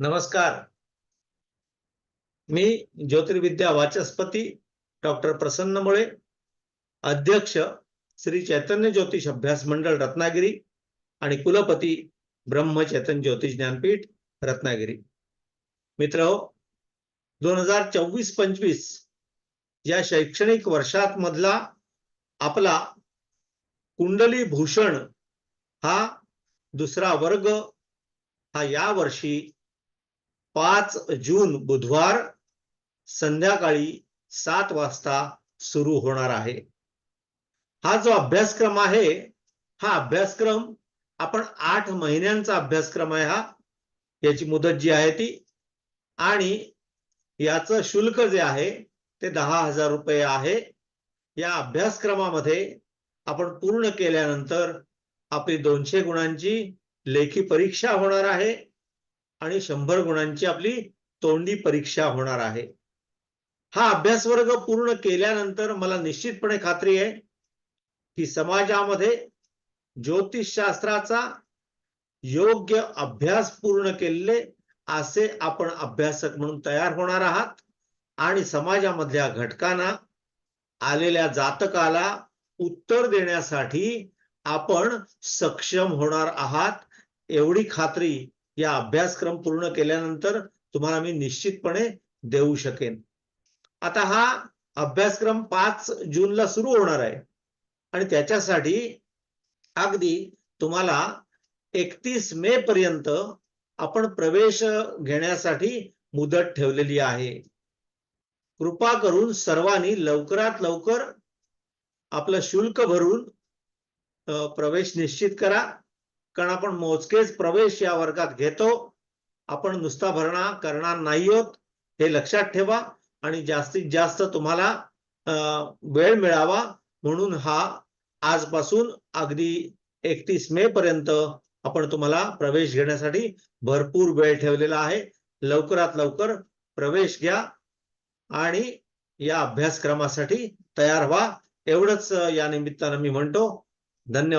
नमस्कार. मी ज्योतिर्विद्या वाचस्पती डॉक्टर प्रसन्न मुळे अध्यक्ष श्री चैतन्य ज्योतिष अभ्यास मंडळ रत्नागिरी आणि कुलपती ब्रह्म चैतन्य ज्योतिष ज्ञानपीठ रत्नागिरी. मित्र हो, दोन हजार चोवीस पंचवीस या शैक्षणिक वर्षात मधला आपला कुंडली भूषण हा दुसरा वर्ग हा या वर्षी पाच जून बुधवार संध्याकाळी सात वाजता सुरू होणार आहे. हा जो अभ्यासक्रम आहे हा अभ्यासक्रम आपण आठ महिन्यांचा अभ्यासक्रम आहे हा. याची मुदत जी आहे ती आणि याचं शुल्क जे आहे ते दहा हजार रुपये आहे. या अभ्यासक्रमामध्ये आपण पूर्ण केल्यानंतर आपली दोनशे गुणांची लेखी परीक्षा होणार आहे. आणि शंभर गुणांची आपली तोंडी परीक्षा होणार आहे. हा अभ्यास वर्ग पूर्ण केल्यानंतर मला निश्चितपणे खात्री आहे की समाजामध्ये ज्योतिषशास्त्राचा योग्य अभ्यास पूर्ण केलेले असे आपण अभ्यासक म्हणून तयार होणार आहात. आणि समाजामधल्या घटकांना आलेल्या जातकाला उत्तर देण्यासाठी आपण सक्षम होणार आहात. एवढी खात्री या अभ्यासक्रम पूर्ण केल्यानंतर तुम्हाला मी निश्चितपणे देऊ शकेन. आता हा अभ्यासक्रम पाच जूनला सुरू होणार आहे. आणि त्याच्यासाठी अगदी तुम्हाला एकतीस मे पर्यंत आपण प्रवेश घेण्यासाठी मुदत ठेवलेली आहे. कृपा करून सर्वांनी लवकरात लवकर आपलं शुल्क भरून प्रवेश निश्चित करा. कारण आपण मोजकेच प्रवेश या वर्गात घेतो. आपण नुसता भरणा करणार नाही आहोत हे लक्षात ठेवा आणि जास्तीत जास्त तुम्हाला वेळ मिळावा म्हणून हा आजपासून अगदी एकतीस मे पर्यंत आपण तुम्हाला प्रवेश घेण्यासाठी भरपूर वेळ ठेवलेला आहे. लवकरात लवकर प्रवेश घ्या आणि या अभ्यासक्रमासाठी तयार व्हा. एवढंच या निमित्तानं मी म्हणतो. धन्यवाद.